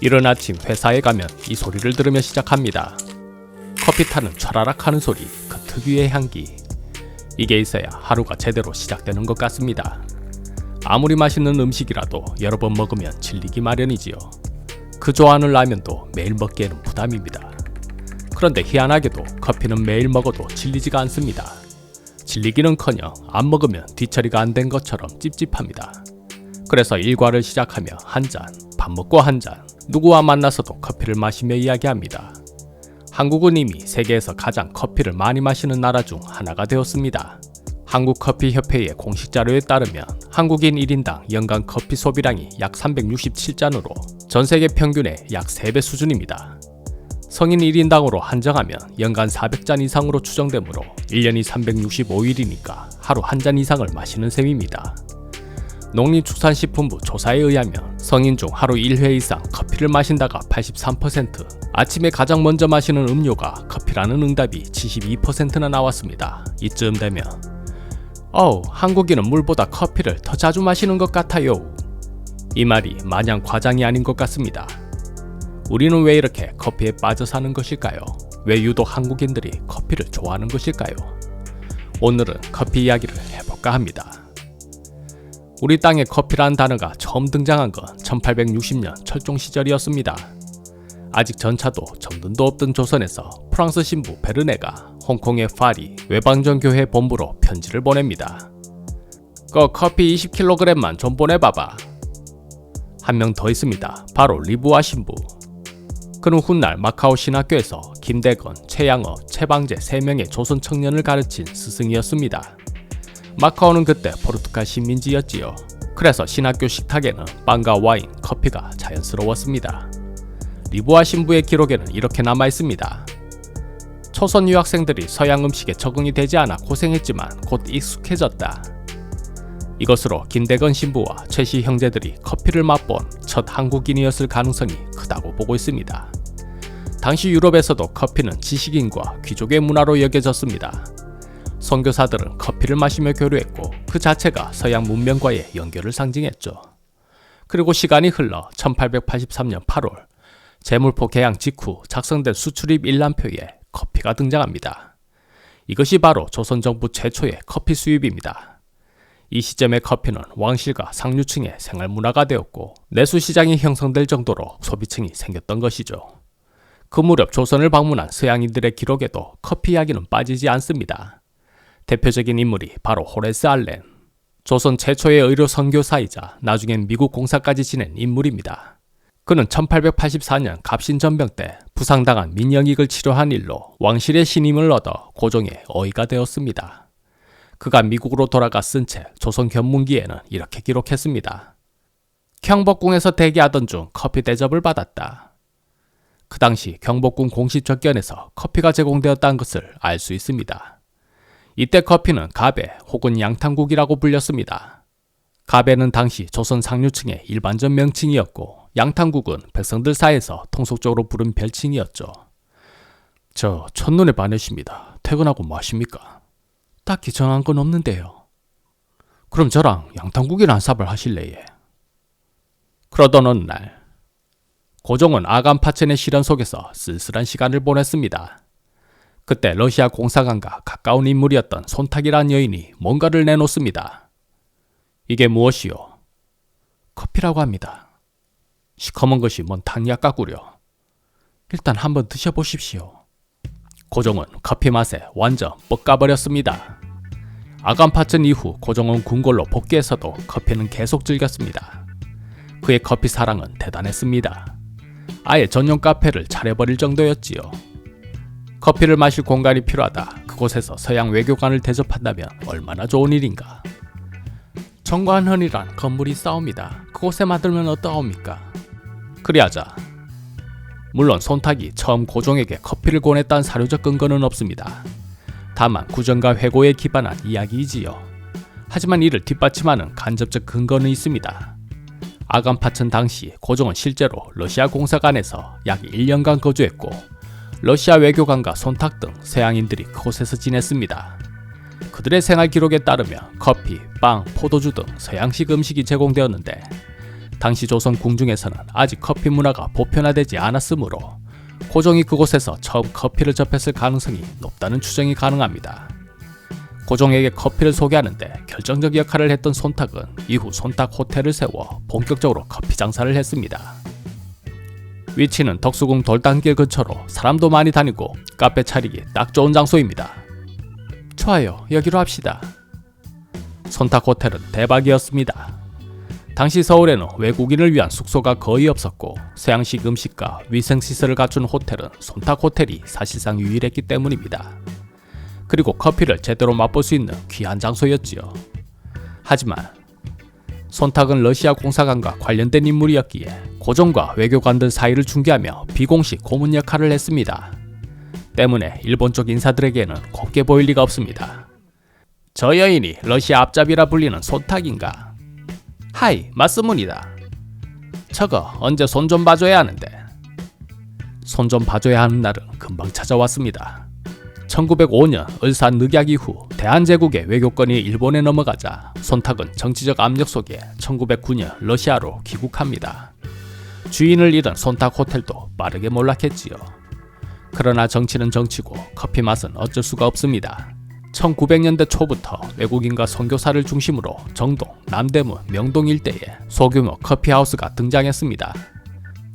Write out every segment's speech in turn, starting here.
이른 아침 회사에 가면 이 소리를 들으며 시작합니다. 커피 타는 촤라락 하는 소리, 그 특유의 향기. 이게 있어야 하루가 제대로 시작되는 것 같습니다. 아무리 맛있는 음식이라도 여러 번 먹으면 질리기 마련이지요. 그 좋아하는 라면도 매일 먹기에는 부담입니다. 그런데 희한하게도 커피는 매일 먹어도 질리지가 않습니다. 질리기는커녕 안 먹으면 뒤처리가 안 된 것처럼 찝찝합니다. 그래서 일과를 시작하며 한 잔, 밥 먹고 한 잔, 누구와 만나서도 커피를 마시며 이야기합니다. 한국은 이미 세계에서 가장 커피를 많이 마시는 나라 중 하나가 되었습니다. 한국커피협회의 공식 자료에 따르면 한국인 1인당 연간 커피 소비량이 약 367잔으로 전 세계 평균의 약 3배 수준입니다. 성인 1인당으로 한정하면 연간 400잔 이상으로 추정되므로 1년이 365일이니까 하루 한 잔 이상을 마시는 셈입니다. 농림축산식품부 조사에 의하면 성인 중 하루 1회 이상 커피를 마신다가 83%, 아침에 가장 먼저 마시는 음료가 커피라는 응답이 72%나 나왔습니다. 이쯤 되면 어우, 한국인은 물보다 커피를 더 자주 마시는 것 같아요. 이 말이 마냥 과장이 아닌 것 같습니다. 우리는 왜 이렇게 커피에 빠져 사는 것일까요? 왜 유독 한국인들이 커피를 좋아하는 것일까요? 오늘은 커피 이야기를 해볼까 합니다. 우리 땅에 커피란 단어가 처음 등장한 건 1860년 철종 시절이었습니다. 아직 전차도 정든도 없던 조선에서 프랑스 신부 베르네가 홍콩의 파리 외방전 교회 본부로 편지를 보냅니다. 그 커피 20kg만 좀 보내봐봐. 한 명 더 있습니다. 바로 리부아 신부. 그는 훗날 마카오 신학교에서 김대건, 최양어, 최방재 3명의 조선 청년을 가르친 스승이었습니다. 마카오는 그때 포르투갈 식민지였지요. 그래서 신학교 식탁에는 빵과 와인, 커피가 자연스러웠습니다. 리부아 신부의 기록에는 이렇게 남아 있습니다. 초선 유학생들이 서양 음식에 적응이 되지 않아 고생했지만 곧 익숙해졌다. 이것으로 김대건 신부와 최씨 형제들이 커피를 맛본 첫 한국인이었을 가능성이 크다고 보고 있습니다. 당시 유럽에서도 커피는 지식인과 귀족의 문화로 여겨졌습니다. 선교사들은 커피를 마시며 교류했고 그 자체가 서양 문명과의 연결을 상징했죠. 그리고 시간이 흘러 1883년 8월 제물포 개양 직후 작성된 수출입 일람표에 커피가 등장합니다. 이것이 바로 조선 정부 최초의 커피 수입입니다. 이 시점의 커피는 왕실과 상류층의 생활 문화가 되었고 내수 시장이 형성될 정도로 소비층이 생겼던 것이죠. 그 무렵 조선을 방문한 서양인들의 기록에도 커피 이야기는 빠지지 않습니다. 대표적인 인물이 바로 호레스 알렌. 조선 최초의 의료 선교사이자 나중엔 미국 공사까지 지낸 인물입니다. 그는 1884년 갑신전병 때 부상당한 민영익을 치료한 일로 왕실의 신임을 얻어 고종의 어이가 되었습니다. 그가 미국으로 돌아가 쓴책 조선 견문기에는 이렇게 기록했습니다. 경복궁에서 대기하던 중 커피 대접을 받았다. 그 당시 경복궁 공식 적견에서 커피가 제공되었다는 것을 알 수 있습니다. 이때 커피는 가베 혹은 양탕국이라고 불렸습니다. 가베는 당시 조선 상류층의 일반적 명칭이었고 양탕국은 백성들 사이에서 통속적으로 부른 별칭이었죠. 저 첫눈에 반했습니다. 퇴근하고 뭐 하십니까? 딱히 정한 건 없는데요. 그럼 저랑 양탕국이란 삽을 하실래예? 그러던 어느 날 고종은 아간 파첸의 시련 속에서 쓸쓸한 시간을 보냈습니다. 그때 러시아 공사관과 가까운 인물이었던 손탁이란 여인이 뭔가를 내놓습니다. 이게 무엇이요? 커피라고 합니다. 시커먼 것이 뭔 탕약 같구려. 일단 한번 드셔보십시오. 고종은 커피 맛에 완전 뻑가버렸습니다. 아간파천 이후 고종은 궁궐로 복귀해서도 커피는 계속 즐겼습니다. 그의 커피 사랑은 대단했습니다. 아예 전용 카페를 차려버릴 정도였지요. 커피를 마실 공간이 필요하다. 그곳에서 서양 외교관을 대접한다면 얼마나 좋은 일인가. 정관헌이란 건물이 싸웁니다. 그곳에 만들면 어떠합니까? 그리하자. 물론 손탁이 처음 고종에게 커피를 권했다는 사료적 근거는 없습니다. 다만 구전과 회고에 기반한 이야기이지요. 하지만 이를 뒷받침하는 간접적 근거는 있습니다. 아간파천 당시 고종은 실제로 러시아 공사관에서 약 1년간 거주했고 러시아 외교관과 손탁 등 서양인들이 그곳에서 지냈습니다. 그들의 생활 기록에 따르면 커피, 빵, 포도주 등 서양식 음식이 제공되었는데 당시 조선 궁중에서는 아직 커피 문화가 보편화되지 않았으므로 고종이 그곳에서 처음 커피를 접했을 가능성이 높다는 추정이 가능합니다. 고종에게 커피를 소개하는데 결정적 역할을 했던 손탁은 이후 손탁 호텔을 세워 본격적으로 커피 장사를 했습니다. 위치는 덕수궁 돌담길 근처로 사람도 많이 다니고 카페 차리기 딱 좋은 장소입니다. 좋아요, 여기로 합시다. 손탁 호텔은 대박이었습니다. 당시 서울에는 외국인을 위한 숙소가 거의 없었고 서양식 음식과 위생시설을 갖춘 호텔은 손탁 호텔이 사실상 유일했기 때문입니다. 그리고 커피를 제대로 맛볼 수 있는 귀한 장소였지요. 하지만 손탁은 러시아 공사관과 관련된 인물이었기에 고종과 외교관 들 사이를 중개하며 비공식 고문 역할을 했습니다. 때문에 일본 쪽 인사들에게는 곱게 보일 리가 없습니다. 저 여인이 러시아 앞잡이라 불리는 손탁인가? 하이, 맞스문이다. 저거 언제 손 좀 봐줘야 하는데. 손 좀 봐줘야 하는 날은 금방 찾아왔습니다. 1905년 을사 늑약 이후 대한제국의 외교권이 일본에 넘어가자 손탁은 정치적 압력 속에 1909년 러시아로 귀국합니다. 주인을 잃은 손탁 호텔도 빠르게 몰락했지요. 그러나 정치는 정치고 커피 맛은 어쩔 수가 없습니다. 1900년대 초부터 외국인과 선교사를 중심으로 정동, 남대문, 명동 일대에 소규모 커피하우스가 등장했습니다.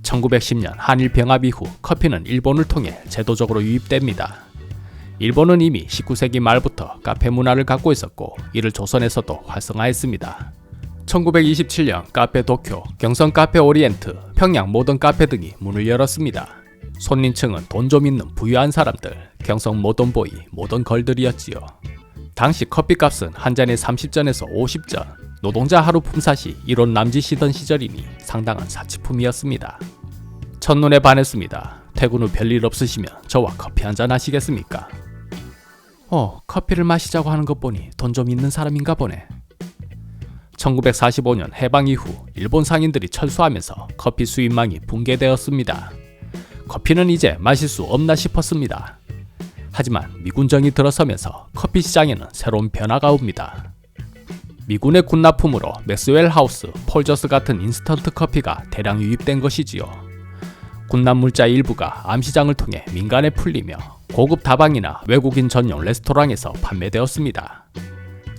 1910년 한일 병합 이후 커피는 일본을 통해 제도적으로 유입됩니다. 일본은 이미 19세기 말부터 카페 문화를 갖고 있었고 이를 조선에서도 활성화했습니다. 1927년 카페 도쿄, 경성 카페 오리엔트, 평양 모던 카페 등이 문을 열었습니다. 손님층은 돈 좀 있는 부유한 사람들, 경성 모던보이, 모던걸들이었지요. 당시 커피값은 한 잔에 30전에서 50전, 노동자 하루 품삯이 1원 남짓이던 시절이니 상당한 사치품이었습니다. 첫눈에 반했습니다. 퇴근 후 별일 없으시면 저와 커피 한 잔 하시겠습니까? 어, 커피를 마시자고 하는 것 보니 돈 좀 있는 사람인가 보네. 1945년 해방 이후 일본 상인들이 철수하면서 커피 수입망이 붕괴되었습니다. 커피는 이제 마실 수 없나 싶었습니다. 하지만 미군정이 들어서면서 커피 시장에는 새로운 변화가 옵니다. 미군의 군납품으로 맥스웰 하우스, 폴저스 같은 인스턴트 커피가 대량 유입된 것이지요. 군납 물자 일부가 암시장을 통해 민간에 풀리며 고급 다방이나 외국인 전용 레스토랑에서 판매되었습니다.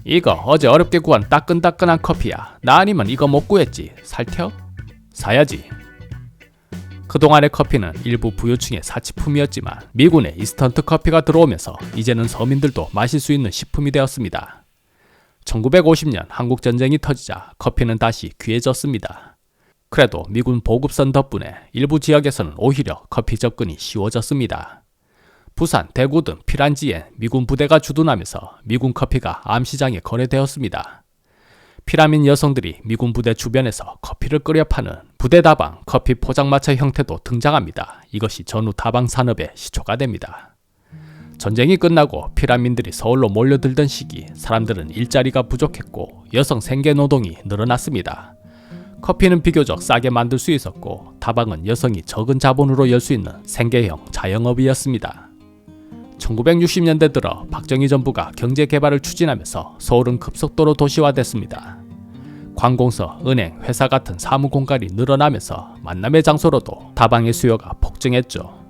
이거 어제 어렵게 구한 따끈따끈한 커피야. 나 아니면 이거 못 구했지. 살텨? 사야지. 그동안의 커피는 일부 부유층의 사치품이었지만 미군의 인스턴트 커피가 들어오면서 이제는 서민들도 마실 수 있는 식품이 되었습니다. 1950년 한국 전쟁이 터지자 커피는 다시 귀해졌습니다. 그래도 미군 보급선 덕분에 일부 지역에서는 오히려 커피 접근이 쉬워졌습니다. 부산, 대구 등 피란지엔 미군 부대가 주둔하면서 미군 커피가 암시장에 거래되었습니다. 피라민 여성들이 미군 부대 주변에서 커피를 끓여 파는 부대 다방 커피 포장마차 형태도 등장합니다. 이것이 전후 다방 산업의 시초가 됩니다. 전쟁이 끝나고 피라민들이 서울로 몰려들던 시기 사람들은 일자리가 부족했고 여성 생계 노동이 늘어났습니다. 커피는 비교적 싸게 만들 수 있었고 다방은 여성이 적은 자본으로 열 수 있는 생계형 자영업이었습니다. 1960년대 들어 박정희 정부가 경제 개발을 추진하면서 서울은 급속도로 도시화됐습니다. 관공서, 은행, 회사 같은 사무 공간이 늘어나면서 만남의 장소로도 다방의 수요가 폭증했죠.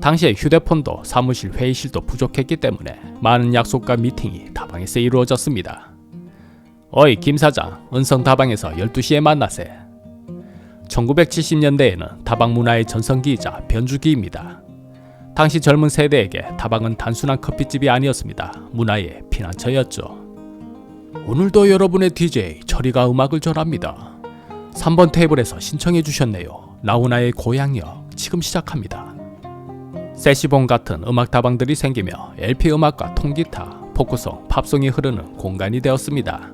당시에 휴대폰도 사무실 회의실도 부족했기 때문에 많은 약속과 미팅이 다방에서 이루어졌습니다. 어이 김 사장, 은성 다방에서 12시에 만나세. 1970년대에는 다방 문화의 전성기이자 변주기입니다. 당시 젊은 세대에게 다방은 단순한 커피집이 아니었습니다. 문화의 피난처였죠. 오늘도 여러분의 DJ 철이가 음악을 전합니다. 3번 테이블에서 신청해 주셨네요. 나훈아의 고향역 지금 시작합니다. 세시봉 같은 음악 다방들이 생기며 LP 음악과 통기타, 포크송, 팝송이 흐르는 공간이 되었습니다.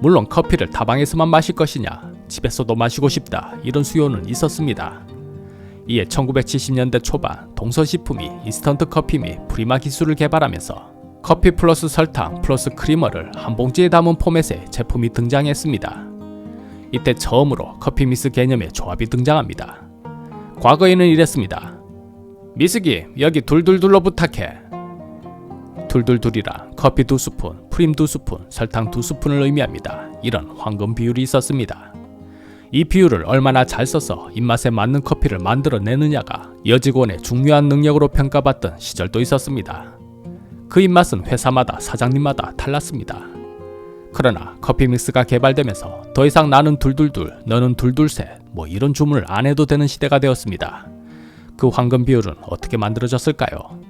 물론 커피를 다방에서만 마실 것이냐, 집에서도 마시고 싶다 이런 수요는 있었습니다. 이에 1970년대 초반 동서식품이 인스턴트 커피 및 프리마 기술을 개발하면서 커피 플러스 설탕 플러스 크리머를 한 봉지에 담은 포맷의 제품이 등장했습니다. 이때 처음으로 커피 미스 개념의 조합이 등장합니다. 과거에는 이랬습니다. 미스기 여기 둘둘둘로 부탁해. 둘둘둘이란 커피 두 스푼, 프림 두 스푼, 설탕 두 스푼을 의미합니다. 이런 황금 비율이 있었습니다. 이 비율을 얼마나 잘 써서 입맛에 맞는 커피를 만들어내느냐가 여직원의 중요한 능력으로 평가받던 시절도 있었습니다. 그 입맛은 회사마다 사장님마다 달랐습니다. 그러나 커피 믹스가 개발되면서 더 이상 나는 둘둘둘, 너는 둘둘셋, 뭐 이런 주문을 안 해도 되는 시대가 되었습니다. 그 황금 비율은 어떻게 만들어졌을까요?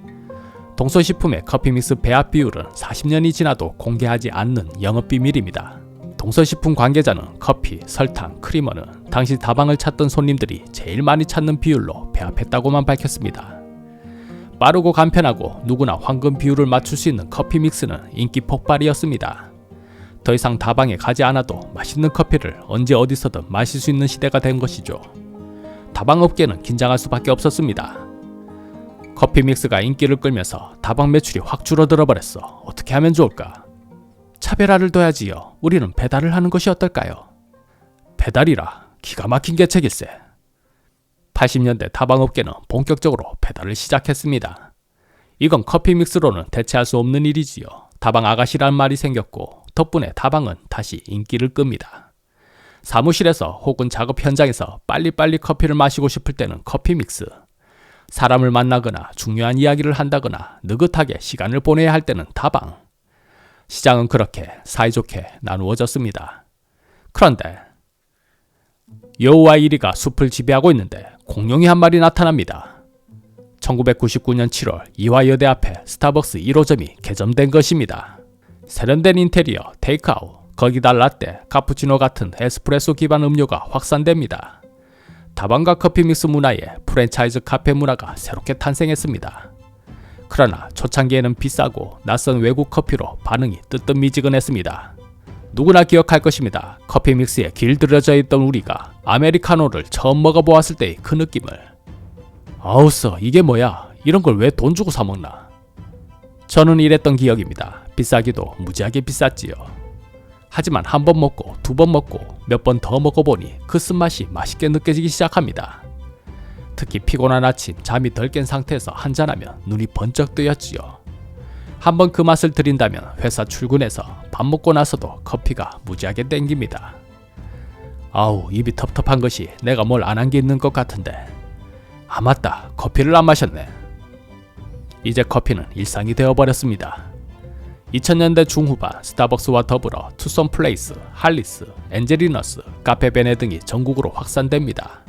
동서식품의 커피 믹스 배합 비율은 40년이 지나도 공개하지 않는 영업 비밀입니다. 동서식품 관계자는 커피, 설탕, 크리머는 당시 다방을 찾던 손님들이 제일 많이 찾는 비율로 배합했다고만 밝혔습니다. 빠르고 간편하고 누구나 황금 비율을 맞출 수 있는 커피 믹스는 인기 폭발이었습니다. 더 이상 다방에 가지 않아도 맛있는 커피를 언제 어디서든 마실 수 있는 시대가 된 것이죠. 다방 업계는 긴장할 수밖에 없었습니다. 커피 믹스가 인기를 끌면서 다방 매출이 확 줄어들어 버렸어. 어떻게 하면 좋을까? 차별화를 둬야지요. 우리는 배달을 하는 것이 어떨까요? 배달이라 기가 막힌 개책일세. 80년대 다방업계는 본격적으로 배달을 시작했습니다. 이건 커피 믹스로는 대체할 수 없는 일이지요. 다방 아가씨란 말이 생겼고 덕분에 다방은 다시 인기를 끕니다. 사무실에서 혹은 작업 현장에서 빨리빨리 커피를 마시고 싶을 때는 커피 믹스. 사람을 만나거나 중요한 이야기를 한다거나 느긋하게 시간을 보내야 할 때는 다방. 시장은 그렇게 사이좋게 나누어졌습니다. 그런데 여우와 이리가 숲을 지배하고 있는데 공룡이 한 마리 나타납니다. 1999년 7월 이화여대 앞에 스타벅스 1호점이 개점된 것입니다. 세련된 인테리어, 테이크아웃, 거기다 라떼, 카푸치노 같은 에스프레소 기반 음료가 확산됩니다. 다방과 커피 믹스 문화에 프랜차이즈 카페 문화가 새롭게 탄생했습니다. 그러나 초창기에는 비싸고 낯선 외국 커피로 반응이 뜨뜻미지근했습니다. 누구나 기억할 것입니다. 커피 믹스에 길들여져 있던 우리가 아메리카노를 처음 먹어보았을 때의 그 느낌을. 아우서 이게 뭐야? 이런 걸 왜 돈 주고 사 먹나? 저는 이랬던 기억입니다. 비싸기도 무지하게 비쌌지요. 하지만 한 번 먹고 두 번 먹고 몇 번 더 먹어보니 그 쓴맛이 맛있게 느껴지기 시작합니다. 특히 피곤한 아침 잠이 덜 깬 상태에서 한잔하면 눈이 번쩍 뜨였지요. 한번 그 맛을 들인다면 회사 출근해서 밥 먹고 나서도 커피가 무지하게 땡깁니다. 아우 입이 텁텁한 것이 내가 뭘 안 한 게 있는 것 같은데 아 맞다 커피를 안 마셨네. 이제 커피는 일상이 되어버렸습니다. 2000년대 중후반 스타벅스와 더불어 투썸 플레이스, 할리스, 엔젤리너스, 카페 베네 등이 전국으로 확산됩니다.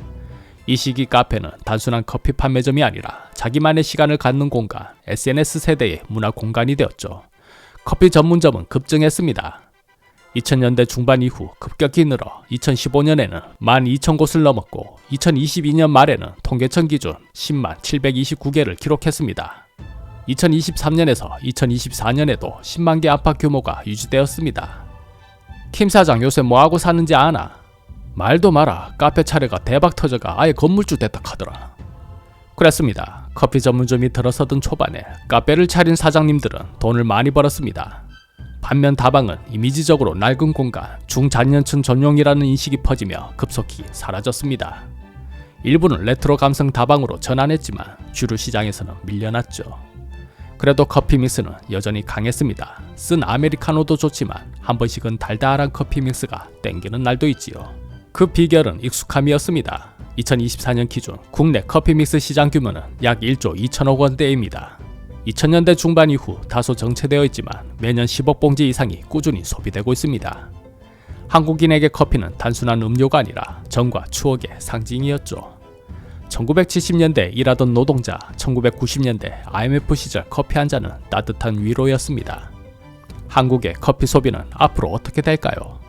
이 시기 카페는 단순한 커피 판매점이 아니라 자기만의 시간을 갖는 공간, SNS 세대의 문화 공간이 되었죠. 커피 전문점은 급증했습니다. 2000년대 중반 이후 급격히 늘어 2015년에는 12,000곳을 넘었고 2022년 말에는 통계청 기준 10만 729개를 기록했습니다. 2023년에서 2024년에도 10만 개 안팎 규모가 유지되었습니다. 킴 사장 요새 뭐하고 사는지 아나? 말도 마라. 카페 차례가 대박 터져가 아예 건물주 됐다 카더라. 그랬습니다. 커피 전문점이 들어서던 초반에 카페를 차린 사장님들은 돈을 많이 벌었습니다. 반면 다방은 이미지적으로 낡은 공간, 중장년층 전용이라는 인식이 퍼지며 급속히 사라졌습니다. 일부는 레트로 감성 다방으로 전환했지만 주류 시장에서는 밀려났죠. 그래도 커피 믹스는 여전히 강했습니다. 쓴 아메리카노도 좋지만 한 번씩은 달달한 커피 믹스가 땡기는 날도 있지요. 그 비결은 익숙함이었습니다. 2024년 기준 국내 커피 믹스 시장 규모는 약 1조 2천억 원대입니다. 2000년대 중반 이후 다소 정체되어 있지만 매년 10억 봉지 이상이 꾸준히 소비되고 있습니다. 한국인에게 커피는 단순한 음료가 아니라 정과 추억의 상징이었죠. 1970년대 일하던 노동자, 1990년대 IMF 시절 커피 한 잔은 따뜻한 위로였습니다. 한국의 커피 소비는 앞으로 어떻게 될까요?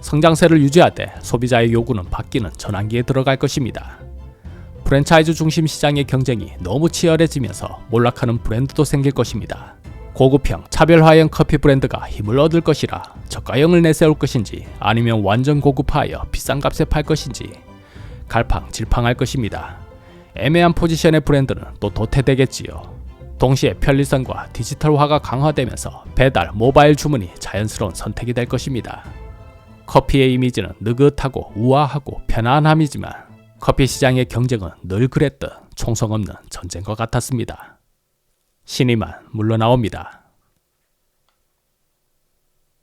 성장세를 유지하되 소비자의 요구는 바뀌는 전환기에 들어갈 것입니다. 프랜차이즈 중심 시장의 경쟁이 너무 치열해지면서 몰락하는 브랜드도 생길 것입니다. 고급형, 차별화형 커피 브랜드가 힘을 얻을 것이라 저가형을 내세울 것인지 아니면 완전 고급화하여 비싼 값에 팔 것인지 갈팡 질팡할 것입니다. 애매한 포지션의 브랜드는 또 도태되겠지요. 동시에 편리성과 디지털화가 강화되면서 배달, 모바일 주문이 자연스러운 선택이 될 것입니다. 커피의 이미지는 느긋하고 우아하고 편안함이지만 커피 시장의 경쟁은 늘 그랬듯 총성 없는 전쟁과 같았습니다. 신이만 물러나옵니다.